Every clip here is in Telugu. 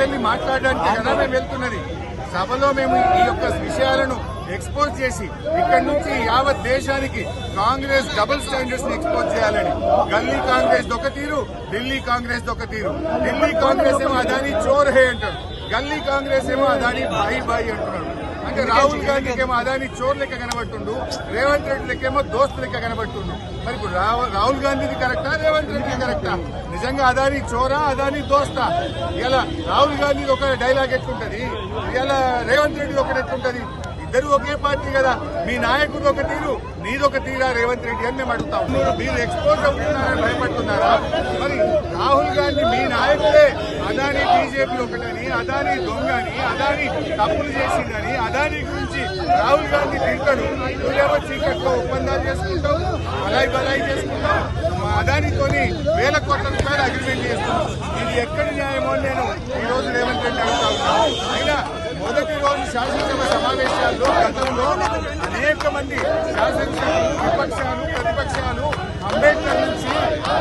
వెళ్ళి మాట్లాడడానికి కదా మేము వెళ్తున్నది. సభలో మేము ఈ యొక్క విషయాలను ఎక్స్పోజ్ చేసి ఇక్కడి నుంచి యావత్ దేశానికి కాంగ్రెస్ డబుల్ స్టాండర్డ్స్ని ఎక్స్పోజ్ చేయాలని. గల్లీ కాంగ్రెస్ ఒక తీరు ఢిల్లీ కాంగ్రెస్ ఒక తీరు. ఢిల్లీ కాంగ్రెస్ ఏమో అదాని చోర్ హే అంటారు గల్లీ కాంగ్రెస్ ఏమో అదాని బాయి బాయి అంటున్నారు అంటే రాహుల్ గాంధీకి ఏమో అదాని చోర్ లెక్క కనబట్టుండు రేవంత్ రెడ్డి లెక్కేమో దోస్తు లెక్క కనబట్టుండు మరి ఇప్పుడు రాహుల్ రాహుల్ గాంధీది కరెక్టా రేవంత్ రెడ్డి కరెక్టా? నిజంగా అదాని చోరా అదాని దోస్తా? ఇలా రాహుల్ గాంధీది ఒక డైలాగ్ ఎట్లుంటది? ఇలా రేవంత్ రెడ్డి ఒకటి ఎట్లుంటది? ఇద్దరు ఒకే పార్టీ కదా మీ నాయకుడు ఒక తీరు నీదొక తీరా రేవంత్ రెడ్డి అని మేము అడుగుతాం. మీరు ఎక్స్పోజ్ అవుతున్నారని భయపడుతున్నారా? మరి రాహుల్ గాంధీ మీ నాయకుడే అదాని బీజేపీ ఒకటని అదాని దొంగని అదాని తప్పులు చేసిందని అదాని గురించి రాహుల్ గాంధీ తింటాడు నువ్వేమో చీకట్లో ఒప్పందాలు చేసుకుంటావు బలాయి బలాయి చేసుకుంటావు. మా అదానితోని వేల కోట్ల రూపాయలు అగ్రిమెంట్ చేస్తున్నావు. ఇది ఎక్కడి న్యాయమో నేను ఈ రోజు రేవంత్ రెడ్డి అడుగుతా ఉన్నాను అయినా మొదటి రోజు శాసనసభ సమావేశాల్లో గతంలో అనేక మంది శాసనసభ విపక్షాలు ప్రతిపక్షాలు అంబేద్కర్ నుంచి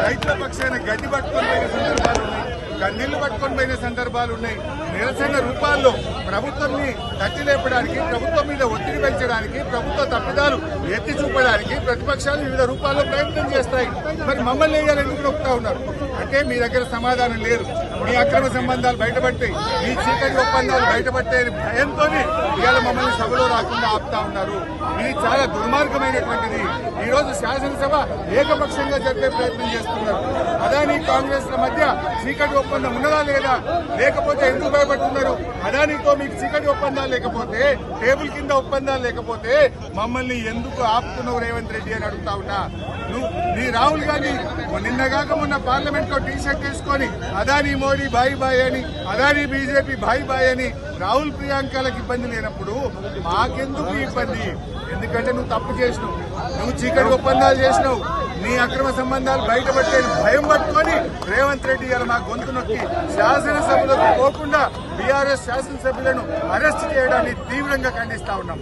రైతుల పక్షాన గడ్డి పట్టుకొని సందర్భాలు ఉన్నాయి. కన్నీళ్ళు పట్టుకొని పోయిన సందర్భాలు ఉన్నాయి. నిరసన రూపాల్లో ప్రభుత్వంని తట్టి లేపడానికి ప్రభుత్వం మీద ఒత్తిడి పెంచడానికి ప్రభుత్వ తప్పిదాలు ఎత్తి చూపడానికి ప్రతిపక్షాలు వివిధ రూపాల్లో ప్రయత్నం చేస్తాయి. మరి మమ్మల్ని వేయాలని నొక్కుతా ఉన్నారు? అంటే మీ దగ్గర సమాధానం లేదు. మీ అక్రమ సంబంధాలు బయటపడతాయి. మీ చీకటి ఒప్పందాలు బయటపడతాయని భయంతో భయంతోనే ఇవాళ మమ్మల్ని సభలో రాకుండా ఆపుతా ఉన్నారు. ఇది చాలా దుర్మార్గమైనటువంటిది. ఈ రోజు శాసనసభ ఏకపక్షంగా జరిపే ప్రయత్నం చేస్తున్నారు. అదాని కాంగ్రెస్ల మధ్య చీకటి ఒప్పందం ఉన్నదా లేదా లేకపోతే ఎందుకు భయపడుతున్నారు? అదానితో మీకు చీకటి ఒప్పందాలు లేకపోతే టేబుల్ కింద ఒప్పందాలు లేకపోతే మమ్మల్ని ఎందుకు ఆపుతున్నావు రేవంత్ రెడ్డి అని అడుగుతా ఉన్నా? నువ్వు నీ రాహుల్ గాంధీ నిన్నగాక మొన్న పార్లమెంట్లో టీ షర్ట్ వేసుకొని అదాని మోడీ బాయ్ బాయ్ అని అదాని బీజేపీ బాయ్ బాయ్ అని రాహుల్ ప్రియాంకలకు ఇబ్బంది లేనప్పుడు మాకెందుకు ఇబ్బంది? ఎందుకంటే నువ్వు తప్పు చేసినావు. నువ్వు చీకటి ఒప్పందాలు చేసినావు. నీ అక్రమ సంబంధాలు బయటపడితే భయం పట్టుకొని రేవంత్ రెడ్డి గారు మా గొంతు నొక్కి శాసనసభలకు పోకుండా బీఆర్ఎస్ శాసనసభ్యులను అరెస్ట్ చేయడాన్ని తీవ్రంగా ఖండిస్తా ఉన్నాం.